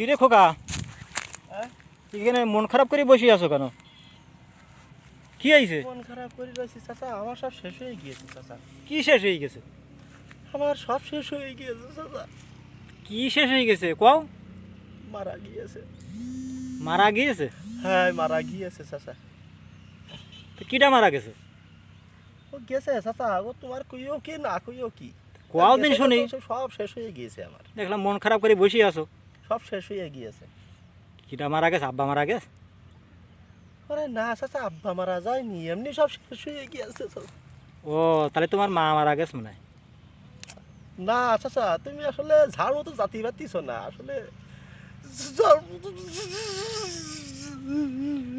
কিরে খোকা? হ্যাঁ? এখানে মন খারাপ করে বসে আছো কেন? কি আইছে মন খারাপ করে রয়েছি চাচা আমার সব শেষ হয়ে গিয়েছে চাচা। কি শেষ হয়ে গেছে? আমার সব শেষ হয়ে গিয়েছে চাচা। কি শেষ হয়ে গেছে? কও। মারা গিয়েছে। মারা গিয়েছে? হ্যাঁ মারা গিয়েছে চাচা। তো কিটা মারা গেছে? ও গেছে চাচা ও তোমার কইও কি না কইও কি? কোয়াও দিন গেছে শুনি। সব শেষ হয়ে গিয়েছে আমার। দেখলাম মন খারাপ করে বসে আছো। সব শেষ হয়ে গিয়েছে। কিটা মারা গেছে? আব্বা মারা গেছে? আরে না চাচা আব্বা মারা যায়নি এমনি সব শেষ হয়ে গিয়েছে চাচা। ও তাহলে তোমার মা মারা গেছে মনে হয়? না চাচা তুমি আসলে ঝাড় মতো জাতি পাতিছ না আসলে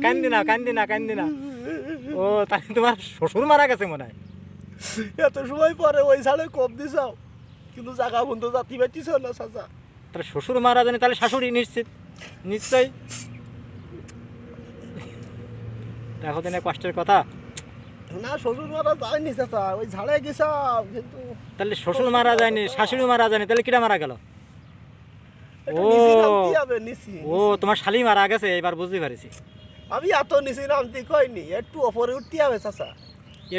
কান্দি না কান্দি না কান্দি না। ও তাহলে তোমার শ্বশুর মারা গেছে মনে হয়? এত সময় পরে ওই ঝাড়ে কম দিছাও কিন্তু জায়গা বন্ধু জাতি পাতিছ না চাচা। তাহলে শ্বশুর মারা জানে তাহলে শাশুড়ি নিশ্চিত। নিশ্চয় দেখো দিনে কষ্টের কথা। না শ্বশুর মারা যায়নি চাচা ওই ঝাড়ে কিন্তু তাহলে শ্বশুর মারা যায়নি শাশুড়ি মারা যায়নি তাহলে কিটা মারা গেল? ও। ও তোমার শালি মারা গেছে এবার বুঝতে পারছি। আমি এত নিচে নামতে কইনি একটু ওপরে উঠতে হবে চাচা।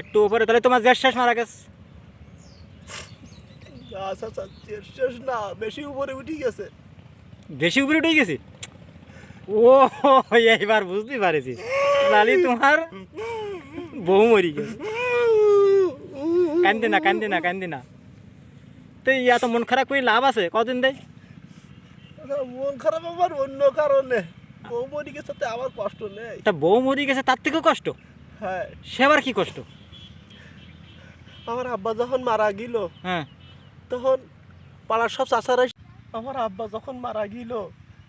একটু উপরে তাহলে তোমার শেষ মারা গেছে। না চাচা শেষ শেষ না বেশি উপরে উঠে গেছে। বেশি উপরে উঠে গেছি? ও এইবার বুঝতে পারছি। লালি তোমার বউ মরি গেছে। কান্দি না কান্দি না কান্দি না। তো ইয়া তো মন খারাপ করে লাভ আছে? কদিন দেয়? মন খারাপ আমার অন্য কারণে। বউ মরি গেছে তো আমার কষ্ট নেই। তা বউ মরি গেছে তার থেকেও কষ্ট? হ্যাঁ। সে আবার কি কষ্ট? আমার আব্বা যখন মারা গেল হ্যাঁ। তখন পাড়ার সব চাচারা এসে- আমার আব্বা যখন মারা গেল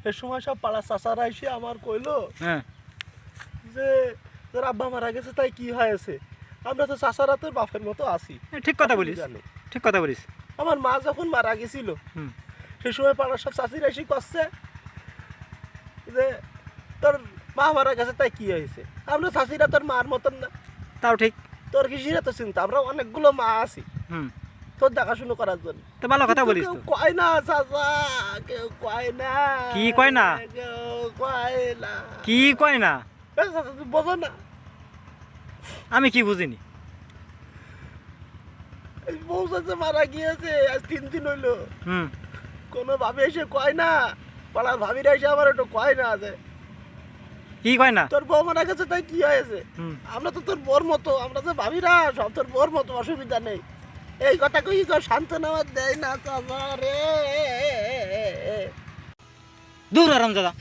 এ সময় সব পাড়ার চাচারা এসে আমার কইলো হ্যাঁ। যে তোর আব্বা মারা গেছে তাই কি হয়েছে? আমরা তো চাচারা তোর বাপের মতো আছি। ঠিক কথা বলিস। ঠিক কথা বলিস। আমার মা যখন মারা গেছিল হুম। সে সময় পাড়ার সব চাচিরা এসে করছে যে তোর মা মারা গেছে তাই কি হয়েছে? আমরা চাচিরা তোর মার মতন না। তাও ঠিক। তোর কৃষিরা তো চিন্তা? আমরা অনেকগুলো মা আছি। হুম। তোর দেখাশুনো করার জন্য। তো ভালো কথা বলিস তো। কয় না চাচা কেউ কয় না কি কয় না? কেউ কয় না। কি কয় না? বোঝো না। আমি কি বুঝিনি? বউ চাচা মারা গিয়েছে আজ তিন দিন হইল। হুম। কোনো ভাবে এসে কয় না পাড়ার ভাবিরা এসে আমার একটু কয় না আছে। কি কয় না? তোর বউ মারা গেছে তাই কি হয়েছে? আমরা তো তোর বোর মতো আমরা যে ভাবিরা সব তোর বোর মতো অসুবিধা নেই। এই কথা কই কেউ নেওয়ার দেয় না চাচা রে দূর আরাম দাদা।